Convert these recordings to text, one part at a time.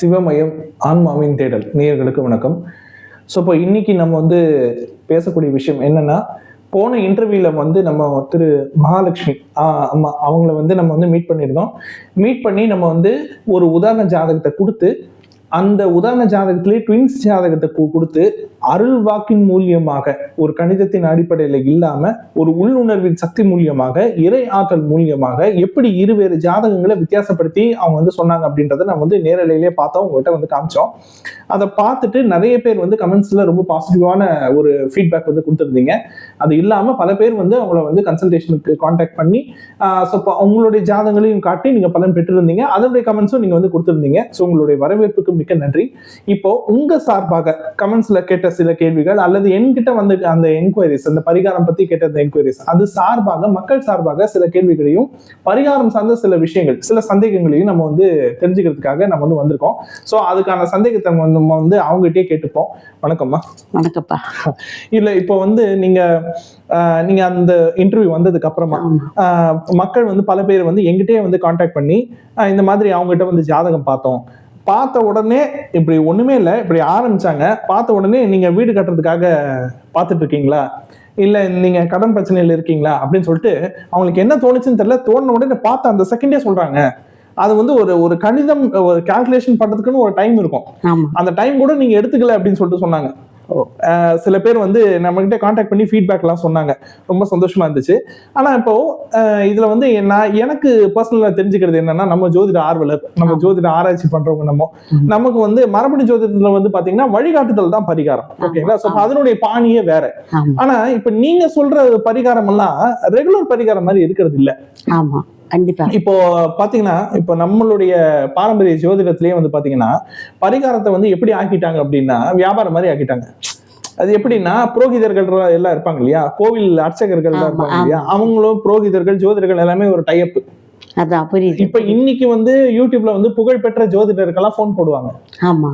சிவமயம் ஆன்மாவின் தேடல். நேயர்களுக்கு வணக்கம். ஸோ இப்போ இன்னைக்கு நம்ம வந்து பேசக்கூடிய விஷயம் என்னன்னா போன இன்டர்வியூல வந்து நம்ம திரு மகாலட்சுமி ஆஹ் அம்மா அவங்கள வந்து நம்ம வந்து மீட் பண்ணியிருந்தோம். மீட் பண்ணி நம்ம வந்து ஒரு உதாரண ஜாதகத்தை கொடுத்து அந்த உதாரண ஜாதகத்திலே ட்வின்ஸ் ஜாதகத்தை கொடுத்து அருள் வாக்கின் மூலியமாக ஒரு கணிதத்தின் அடிப்படையில் இல்லாம ஒரு உள்ளுணர்வின் சக்தி மூலியமாக இறை ஆற்றல் மூலியமாக எப்படி இருவேறு ஜாதகங்களை வித்தியாசப்படுத்தி அவங்க வந்து சொன்னாங்க அப்படின்றத நம்ம வந்து நேரலையிலே பார்த்தோம் உங்கள்கிட்ட வந்து காமிச்சோம். அதை பார்த்துட்டு நிறைய பேர் வந்து கமெண்ட்ஸ்ல ரொம்ப பாசிட்டிவான ஒரு ஃபீட்பேக் வந்து கொடுத்துருந்தீங்க. அது இல்லாம பல பேர் வந்து அவங்கள வந்து கன்சல்டேஷனுக்கு காண்டாக்ட் பண்ணி ஸோ உங்களுடைய ஜாதகங்களையும் காட்டி நீங்க பலன் பெற்றிருந்தீங்க. அதனுடைய கமெண்ட்ஸும் நீங்க வந்து கொடுத்துருந்தீங்க. ஸோ உங்களுடைய வரவேற்புக்கு மிக்க நன்றி. இப்போ உங்க சார்பாக கமெண்ட்ஸ்ல கேட்ட சில கேள்விகள் அல்லது என்கிட்ட வந்து அந்த என்கொயரிஸ் அந்த பரிகாரம் பத்தி கேட்ட அந்த என்கொயரிஸ் அது சார்பாக மக்கள் சார்பாக சில கேள்விகளையும் பரிகாரம் சார்ந்த சில விஷயங்கள் சில சந்தேகங்களையும் நம்ம வந்து தெரிஞ்சுக்கிறதுக்காக நம்ம வந்து வந்திருக்கோம். ஸோ அதுக்கான சந்தேகத்தை நம்ம வந்து அவங்ககிட்டயே கேட்டுப்போம். வணக்கம்மா. வணக்கம்ப்பா. இல்ல இப்போ வந்து நீங்க நீங்க அந்த இன்டர்வியூ வந்ததுக்கு அப்புறமா மக்கள் வந்து பல பேர் வந்து எங்கிட்டே வந்து காண்டாக்ட் பண்ணி இந்த மாதிரி அவங்ககிட்ட வந்து ஜாதகம் பார்த்தோம். பார்த்த உடனே இப்படி ஒண்ணுமே இல்லை இப்படி ஆரம்பிச்சாங்க. பார்த்த உடனே நீங்க வீடு கட்டுறதுக்காக பார்த்துட்டு இருக்கீங்களா? இல்ல நீங்க கடன் பிரச்சனையில இருக்கீங்களா? அப்படின்னு சொல்லிட்டு அவங்களுக்கு என்ன தோணுச்சுன்னு தெரியல. தோணுன உடனே பார்த்த அந்த செகண்டே சொல்றாங்க. அது வந்து ஒரு ஒரு கணிதம் ஒரு கால்குலேஷன் பண்றதுக்குன்னு ஒரு டைம் இருக்கும். அந்த டைம் கூட நீங்க எடுத்துக்கல அப்படின்னு சொல்லிட்டு சொன்னாங்க. சில பேர் வந்து நம்ம கிட்ட காண்டாக்ட் பண்ணி ஃபீட்பேக் எல்லாம் சொன்னாங்க. ரொம்ப சந்தோஷமா இருந்துச்சு. ஆனா இப்போ இதுல வந்து நான் எனக்கு பர்சனலா தெரிஞ்சுக்கிறது என்னன்னா நம்ம ஜோதிட ஆர்வலர் நம்ம. ஜோதிட ஆராய்ச்சி பண்றவங்க நம்ம. நமக்கு வந்து மரபணு ஜோதிடத்துல வந்து பாத்தீங்கன்னா வழிகாட்டுதல் தான் பரிகாரம். ஓகேங்களா? சோ ஆமா. அதனுடைய பாணியே வேற. ஆனா இப்ப நீங்க சொல்ற பரிகாரம் எல்லாம் ரெகுலர் பரிகாரம் மாதிரி இருக்கிறது இல்ல. ஆமா. கண்டிப்பா. இப்போ பாத்தீங்கன்னா இப்போ நம்மளுடைய பாரம்பரிய ஜோதிடத்திலேயே வந்து பாத்தீங்கன்னா பரிகாரத்தை வந்து எப்படி ஆக்கிட்டாங்க அப்படின்னா வியாபாரம் மாதிரி ஆக்கிட்டாங்க. அது எப்படின்னா புரோகிதர்கள் எல்லாம் இருப்பாங்க இல்லையா? கோவில் அர்ச்சகர்கள் எல்லாம் இருப்பாங்க இல்லையா? அவங்களும் புரோகிதர்கள் ஜோதிடர்கள் எல்லாமே ஒரு டைப் அதான் புரியுது. இப்ப இன்னைக்கு வந்து யூடியூப்ல வந்து புகழ்பெற்ற ஜோதிடருக்கெல்லாம் ஃபோன் போடுவாங்க.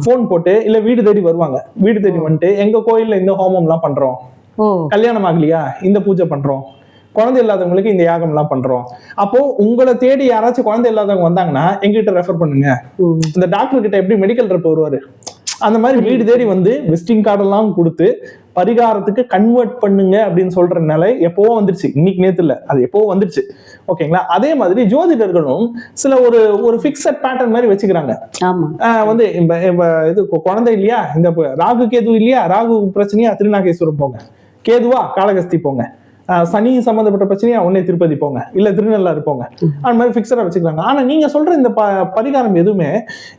ஃபோன் போட்டு இல்ல வீடு தேடி வருவாங்க. வீடு தேடி வந்துட்டு எங்க கோயில்ல இந்த ஹோமம் எல்லாம் பண்றோம் கல்யாணம் ஆகலையா? இந்த பூஜை பண்றோம். குழந்தை இல்லாதவங்களுக்கு இந்த யாகம் எல்லாம் பண்றோம். அப்போ உங்களை தேடி யாராச்சும் குழந்தை இல்லாதவங்க வந்தாங்கன்னா எங்கிட்ட ரெஃபர் பண்ணுங்க. இந்த டாக்டர் கிட்ட எப்படி மெடிக்கல் ரெப் வருவாரு? அந்த மாதிரி வீடு தேடி வந்து விசிட்டிங் கார்டெல்லாம் கொடுத்து பரிகாரத்துக்கு கன்வெர்ட் பண்ணுங்க அப்படின்னு சொல்ற நிலை எப்பவோ வந்துருச்சு. இன்னைக்கு நேத்து இல்ல அது எப்பவோ வந்துருச்சு. ஓகேங்களா அதே மாதிரி ஜோதிடர்களும் சில ஒரு ஒரு ஃபிக்ஸட் பேட்டர்ன் மாதிரி வச்சுக்கிறாங்க. வந்து இது குழந்தை இல்லையா? இந்த ராகு கேது இல்லையா? ராகு பிரச்சனையா? திருநாகேஸ்வரம் போங்க. கேதுவா? காளகஸ்தி போங்க. சனி சம்பந்தப்பட்ட பிரச்சனையா உடனே திருப்பதி போங்க. இல்ல திருநள்ளாறு போங்க. அந்த மாதிரி ஃபிக்ஸடா வச்சுக்கிறாங்க ஆனா நீங்க சொல்ற இந்த ப பரிகாரம் எதுவுமே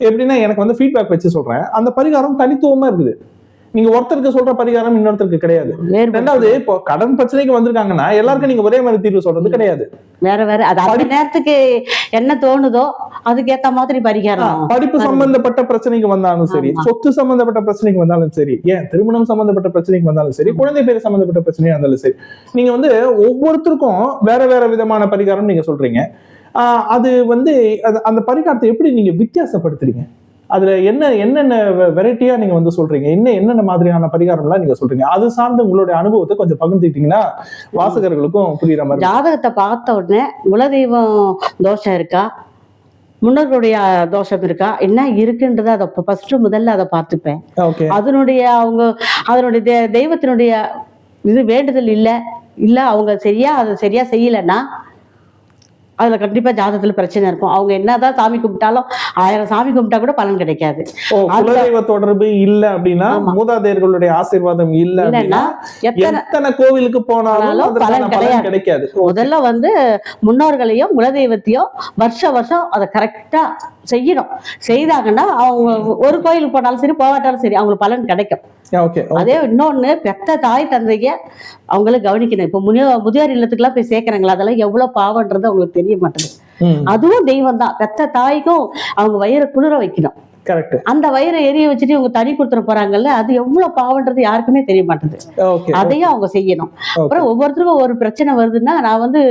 எப்படின்னா எனக்கு வந்து ஃபீட்பேக் வச்சு சொல்றேன். அந்த பரிகாரம் தனித்துவமா இருக்குது. நீங்க ஒருத்தருக்கு சொல்ற பரிகாரம் இன்னொருத்தருக்கு கிடையாது. ரெண்டாவது இப்போ கடன் பிரச்சனைக்கு வந்திருக்காங்கன்னா எல்லாருக்கும் நீங்க ஒரே மாதிரி தீர்வு சொல்றது கிடையாது. வேற வேற. அது அந்த நேரத்துக்கு என்ன தோணுதோ அதுக்கேத்த மாதிரி பரிகாரம். படிப்பு. சம்பந்தப்பட்ட பிரச்சனைக்கு வந்தாலும் சரி. சொத்து சம்பந்தப்பட்ட பிரச்சனைக்கு வந்தாலும் சரி ஏன் திருமணம் சம்பந்தப்பட்ட பிரச்சனைக்கு வந்தாலும் சரி குழந்தை பேர் சம்பந்தப்பட்ட பிரச்சனையா இருந்தாலும் சரி நீங்க வந்து ஒவ்வொருத்தருக்கும் வேற வேற விதமான பரிகாரம் நீங்க சொல்றீங்க. அது வந்து அந்த பரிகாரத்தை எப்படி நீங்க வித்தியாசப்படுத்துறீங்க? அதுல என்ன என்னென்ன வெரைட்டியா நீங்க வந்து சொல்றீங்க? என்ன என்னென்ன மாதிரியான பரிகாரம்லாம் நீங்க சொல்றீங்க? அது சார்ந்த உங்களுடைய அனுபவத்தை கொஞ்சம் பகிர்ந்துக்கிட்டீங்கன்னா வாசகர்களுக்கும் புரியுற மாதிரி ஜாதகத்தை பார்த்த உடனே குலதெய்வம் தோஷம் இருக்கா? முன்னோர்களுடைய தோஷம் இருக்கா? என்ன இருக்குன்றத அதை ஃபர்ஸ்ட் முதல்ல அதை பார்த்துப்பேன். ஓகே. அதனுடைய அவங்க அதனுடைய தெய்வத்தினுடைய இது வேண்டுதல் இல்லை இல்ல அவங்க சரியா அதை சரியா செய்யலைன்னா அதுல கண்டிப்பா ஜாதகத்துல பிரச்சனை இருக்கும். அவங்க என்னதான் சாமி கும்பிட்டாலும் ஆயிரம் சாமி கும்பிட்டா கூட பலன் கிடைக்காது. குலதெய்வ தொடர்பு இல்ல அப்படின்னா. மூதாதையர்களுடைய ஆசீர்வாதம் இல்ல அப்படின்னா எத்தனை கோவிலுக்கு போனாலும் பலன் கிடைக்காது. முதல்ல வந்து முன்னோர்களையும் குலதெய்வத்தையும் வருஷ வருஷம் அதை கரெக்டா செய்யணும். செய்தாங்கன்னா அவங்க ஒரு கோயிலுக்கு போனாலும் சரி போகாட்டாலும் சரி அவங்களுக்கு பலன் கிடைக்கும். அதே இன்னொன்னு பெத்த தாய் தந்தைய அவங்கள கவனிக்கணும். இப்போ முனியோ முதியோர் இல்லத்துக்குலாம் போய் சேர்க்கறாங்களா? அதெல்லாம் எவ்வளவு பாவன்றது அவங்களுக்கு தெரிய மாட்டேங்குது. அதுவும் தெய்வம் தான் பெத்த தாய்க்கும் அவங்க வயிறை குளிர வைக்கணும். கரெக்ட் அந்த வயிறை எரிய வச்சுட்டு இவங்க தனி கொடுத்துட போறாங்கல்ல அது எவ்வளவு பாவன்றது யாருக்குமே தெரிய மாட்டேங்குது ஓகே அதையும் அவங்க செய்யணும். அப்புறம் ஒவ்வொருத்தருக்கும் ஒரு பிரச்சனை வருதுன்னா நான் வந்து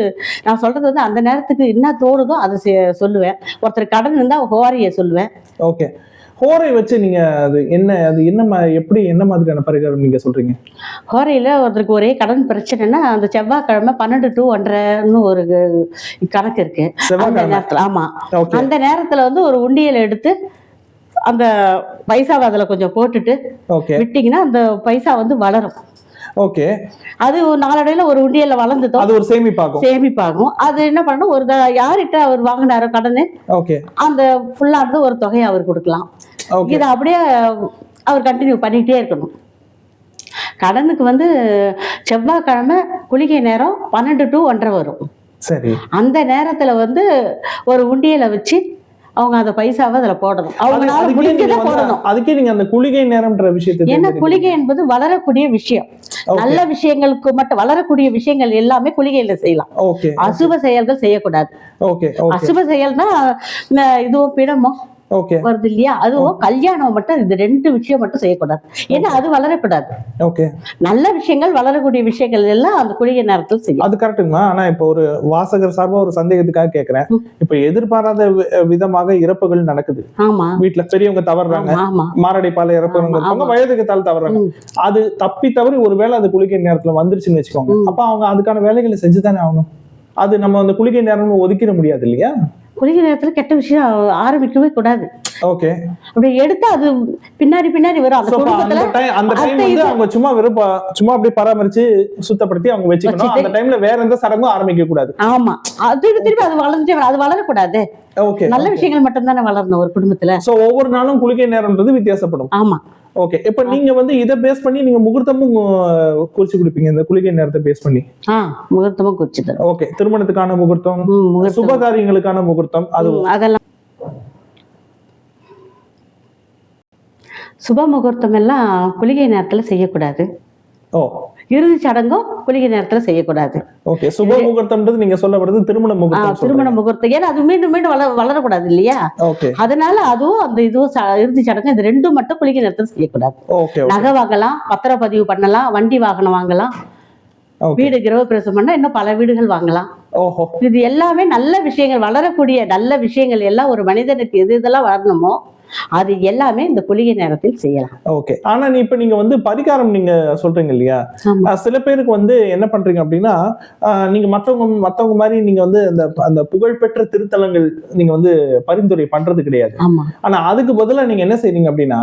நான் சொல்றது வந்து அந்த நேரத்துக்கு என்ன தோணுதோ அதை சொல்லுவேன். ஒருத்தர் கடன் இருந்தா ஹோரிய சொல்லுவேன். ஓகே ஹோரை வச்சு நீங்க அது என்ன அது என்ன எப்படி என்ன மாதிரியான பரிகாரம் நீங்க சொல்றீங்க? ஹோரையில ஒருத்தருக்கு ஒரே கடன் பிரச்சனைனா அந்த செவ்வாய்க்கிழமை பன்னெண்டு டு ஒன்றரைன்னு ஒரு கணக்கு இருக்கு. அந்த நேரத்துல ஆமா. அந்த நேரத்துல வந்து ஒரு உண்டியல் எடுத்து அந்த பைசாவை அதுல கொஞ்சம் போட்டுட்டு விட்டீங்கன்னா அந்த பைசா வந்து வளரும். ஓகே. அது ஒரு நாளடைவுல ஒரு உண்டியல்ல வளர்ந்துட்டோம். அது ஒரு சேமிப்பாகும் சேமிப்பாகும் அது என்ன பண்ணணும்? ஒரு யார்கிட்ட அவர் வாங்கினாரோ கடனு ஓகே. அந்த ஃபுல்லா இருந்து ஒரு தொகையை அவர் கொடுக்கலாம். இதை அப்படியே அவர் கண்டினியூ பண்ணிக்கிட்டே இருக்கணும். கடனுக்கு வந்து செவ்வாய்க்கிழமை குளிகை நேரம் பன்னெண்டு டு ஒன்றரை வரும். சரி. அந்த நேரத்துல வந்து ஒரு உண்டியலை வச்சு அவங்க அந்த பைசாவை அதுல போடணும். அவங்களால முடிஞ்சதை போடணும். அதுக்கே நீங்க அந்த குளிகை நேரம்ன்ற விஷயத்தை ஏன்னா. குளிகை என்பது வளரக்கூடிய விஷயம். நல்ல விஷயங்களுக்கு மட்டும் வளரக்கூடிய விஷயங்கள் எல்லாமே குளிகையில செய்யலாம். அசுப செயல்கள் செய்யக்கூடாது. அசுப செயல்னா இதுவும் பிணமோ? ஓகே வருது இல்லையா அதுவும் கல்யாணம் மட்டும் இந்த ரெண்டு விஷயம் மட்டும் செய்யக்கூடாது. ஏன்னா அது வளரக்கூடாது. ஓகே நல்ல விஷயங்கள் வளரக்கூடிய விஷயங்கள் எல்லாம் அந்த குளிகை நேரத்தில் செய்யும். அது கரெக்ட்டுங்களா? ஆனா இப்போ ஒரு வாசகர் சார்பா ஒரு சந்தேகத்துக்காக கேக்குறேன். இப்ப எதிர்பாராத விதமாக இறப்புகள் நடக்குது. ஆமா. வீட்டுல பெரியவங்க தவறுறாங்க மாரடைப்பால இறப்புறவங்க இருப்பாங்க ஆமா. வயதுக்கு தாள் தவறுறாங்க ம். அது தப்பி தவறி ஒருவேளை அது குளிகை நேரத்துல வந்துருச்சுன்னு வச்சுக்கோங்க. அப்ப அவங்க அதுக்கான வேலைகளை செஞ்சுதானே ஆகணும். அது நம்ம அந்த குளிகை நேரம்னு ஒதுக்கிட முடியாது இல்லையா? குளிகை நேரத்துல கெட்ட விஷயம் ஆரம்பிக்கவே கூடாது. ஓகே அப்படி எடுத்தா அது பின்னாடி பின்னாடி வரும். அந்த குடும்பத்துல அந்த டைம் வந்து அவங்க சும்மா வெறும் சும்மா அப்படியே பராமரிச்சு சுத்தப்படுத்தி அவங்க வச்சுக்கணும். அந்த டைம்ல வேற எந்த சடங்கும் ஆரம்பிக்க கூடாது. ஆமா. அது திருப்பி அது வளர்ந்துட்டே. அது வளரக்கூடாது. ஓகே நல்ல விஷயங்கள் மட்டும் தானே வளரணும் ஒரு குடும்பத்துல. சோ ஒவ்வொரு நாளும் குளிகை நேரம்ன்றது வித்தியாசப்படும். ஆமா. ஓகே இப்ப நீங்க வந்து இதை பேஸ் பண்ணி நீங்க முகூர்த்தமும் குறிச்சு கொடுப்பீங்க. இந்த குளிகை நேரத்தை பேஸ் பண்ணி. முகூர்த்தமும் குறிச்சு ஓகே திருமணத்துக்கான முகூர்த்தம் சுபகாரியங்களுக்கான முகூர்த்தம் அது அதெல்லாம். சுப முகூர்த்தம் எல்லாம் குளிகை நேரத்துல செய்யக்கூடாது. ஓ. இறுதி சடங்கும் குளிகை நேரத்துல செய்யக்கூடாது. ஓகே சுப முகூர்த்தம்ன்றது நீங்க சொல்லப்படுறது திருமண முகூர்த்தம் திருமண முகூர்த்தம். ஏன்னா அது மீண்டும் மீண்டும் வளர வளரக்கூடாது இல்லையா? அதனால அதுவும் அந்த இதுவும் இறுதி சடங்கு இது ரெண்டும் மட்டும் குளிகை நேரத்துல செய்யக்கூடாது. நகை வாங்கலாம் பத்திரப்பதிவு பண்ணலாம் வண்டி வாகனம் வாங்கலாம் வீடு கிரகப்பிரவேசம் பண்ணா இன்னும் பல வீடுகள் வாங்கலாம். இது எல்லாமே நல்ல விஷயங்கள் வளரக்கூடிய நல்ல விஷயங்கள் எல்லாம் ஒரு மனிதனுக்கு எது இதெல்லாம் வளரணுமோ அது எல்லாமே இந்த குளிகை நேரத்தில் செய்யலாம். ஓகே ஆனா நீ இப்ப நீங்க வந்து பரிகாரம் நீங்க சொல்றீங்க இல்லையா? சில பேருக்கு வந்து என்ன பண்றீங்க அப்படின்னா நீங்க மற்றவங்க மத்தவங்க மாதிரி நீங்க வந்து அந்த அந்த புகழ்பெற்ற திருத்தலங்கள் நீங்க வந்து பரிந்துரை பண்றது கிடையாது. ஆனா அதுக்கு பதிலா நீங்க என்ன செய்றீங்க அப்படின்னா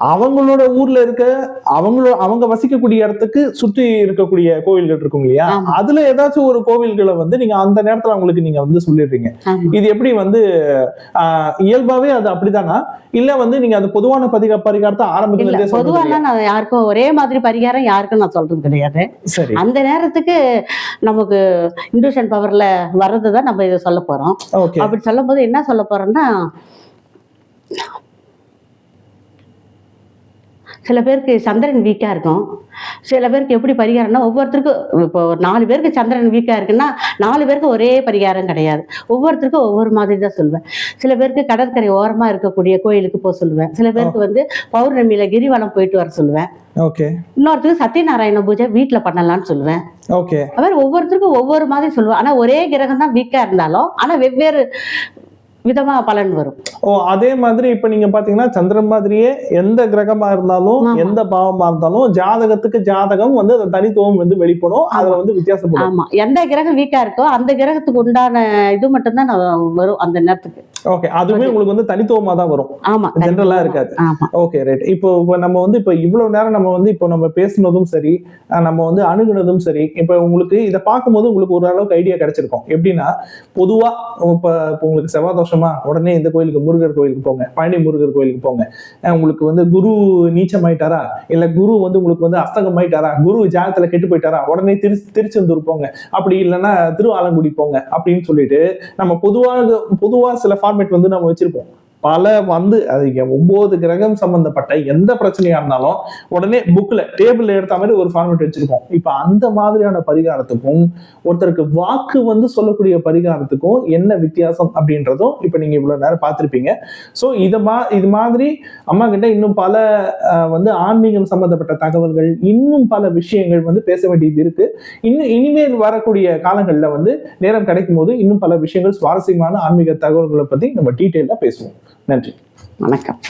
அவங்களோட ஊர்ல இருக்க அவங்களோட அவங்க வசிக்கக்கூடிய இடத்துக்கு சுற்றி இருக்கக்கூடிய கோவில்கள் இருக்கும் இல்லையா. அதுல ஏதாச்சும் ஒரு கோவில்களை வந்து நீங்க அந்த நேரத்துல அவங்களுக்கு நீங்க வந்து சொல்லிடுறீங்க. இது எப்படி வந்து ஆஹ், இயல்பாவே அது அப்படிதானா இல்ல வந்து நீங்க அது பொதுவான பதிக பரிகாரத்தை ஆரம்பத்துல இல்ல இருந்தே சொல்றது பொதுவா இல்லையா? நான் யாருக்கும் ஒரே மாதிரி பரிகாரம் யாருக்கும் நான் சொல்றது கிடையாது. சரி. அந்த நேரத்துக்கு நமக்கு இன்டூஷன் பவர்ல வர்றது தான் நம்ம இதை சொல்ல போறோம். அப்படி சொல்லும் போது என்ன சொல்ல போறோம்னா சில பேருக்கு சந்திரன் வீக்கா இருக்கும். சில பேருக்கு எப்படி பரிகாரம்னா ஒவ்வொருத்தருக்கும் இப்போ ஒரு நாலு பேருக்கு சந்திரன் வீக்கா இருக்குன்னா நாலு பேருக்கு ஒரே பரிகாரம் கிடையாது. ஒவ்வொருத்தருக்கும் ஒவ்வொரு மாதிரி தான் சொல்லுவேன் சில பேருக்கு கடற்கரை ஓரமா இருக்கக்கூடிய கோயிலுக்கு போக சொல்லுவேன். சில பேருக்கு வந்து பௌர்ணமியில கிரிவலம் போயிட்டு வர சொல்லுவேன். ஓகே. இன்னொருத்தருக்கு சத்யநாராயண பூஜை வீட்டுல பண்ணலாம்னு சொல்லுவேன். ஓகே. அவர் ஒவ்வொருத்தருக்கும் ஒவ்வொரு மாதிரி சொல்லுவேன். ஆனா ஒரே கிரகம் தான் வீக்கா இருந்தாலும் ஆனா வெவ்வேறு விதமா பலன் வரும். ஓ அதே மாதிரி இப்ப நீங்க பாத்தீங்கன்னா சந்திரன் மாதிரியே எந்த கிரகமா இருந்தாலும். எந்த பாவமா இருந்தாலும் ஜாதகத்துக்கு ஜாதகம் வந்து அந்த தனித்துவம் வந்து வெளிப்படும். அதுல வந்து வித்தியாசப்படும். ஆமா. எந்த கிரகம் வீக்கா இருக்கோ அந்த கிரகத்துக்கு உண்டான இது மட்டும்தான் வரும் அந்த நேரத்துக்கு. ஓகே அதுவுமே உங்களுக்கு வந்து தனித்துவமா தான் வரும். ஆமா. ஜென்ரலா இருக்காது. ஓகே ரைட் இப்போ நம்ம வந்து இப்போ இவ்வளவு நேரம் நம்ம வந்து இப்போ நம்ம பேசுனதும் சரி நம்ம வந்து அணுகுனதும் சரி இப்போ உங்களுக்கு இதை பார்க்கும்போது உங்களுக்கு ஓரளவுக்கு ஐடியா கிடைச்சிருக்கும். எப்படின்னா பொதுவா இப்போ உங்களுக்கு செவ்வாய் தோஷமா உடனே இந்த கோயிலுக்கு முருகர் கோயிலுக்கு போங்க பழனி முருகர் கோயிலுக்கு போங்க. உங்களுக்கு வந்து குரு நீச்சமாயிட்டாரா? இல்ல குரு வந்து உங்களுக்கு வந்து அஸ்தகமாயிட்டாரா குரு ஜாதத்துல கெட்டு போயிட்டாரா? உடனே திரு திருச்செந்தூர் போங்க. அப்படி இல்லைன்னா திருவாலங்குடி போங்க அப்படின்னு சொல்லிட்டு நம்ம பொதுவாக பொதுவா சில ஃபார்மேட் வந்து நம்ம வச்சிருப்போம். பல வந்து அது ஒன்பது கிரகம் சம்பந்தப்பட்ட எந்த பிரச்சனையா இருந்தாலும் உடனே புக்ல டேபிள் எடுத்த மாதிரி ஒரு ஃபார்மேட் வச்சிருக்கோம் இப்ப அந்த மாதிரியான பரிகாரத்துக்கும் ஒருத்தருக்கு வாக்கு வந்து சொல்லக்கூடிய பரிகாரத்துக்கும் என்ன வித்தியாசம் அப்படின்றதும் இப்ப நீங்க இவ்வளவு நேரம் பார்த்திருப்பீங்க. சோ இத மா இது மாதிரி அம்மா கிட்ட இன்னும் பல வந்து ஆன்மீகம் சம்பந்தப்பட்ட தகவல்கள் இன்னும் பல விஷயங்கள் வந்து பேச வேண்டியது இருக்கு. இன்னும் இனிமேல் வரக்கூடிய காலங்கள்ல வந்து நேரம் கிடைக்கும் போது இன்னும் பல விஷயங்கள் சுவாரஸ்யமான ஆன்மீக தகவல்களை பத்தி நம்ம டீட்டெயிலா பேசுவோம். நன்றி. வணக்கம்.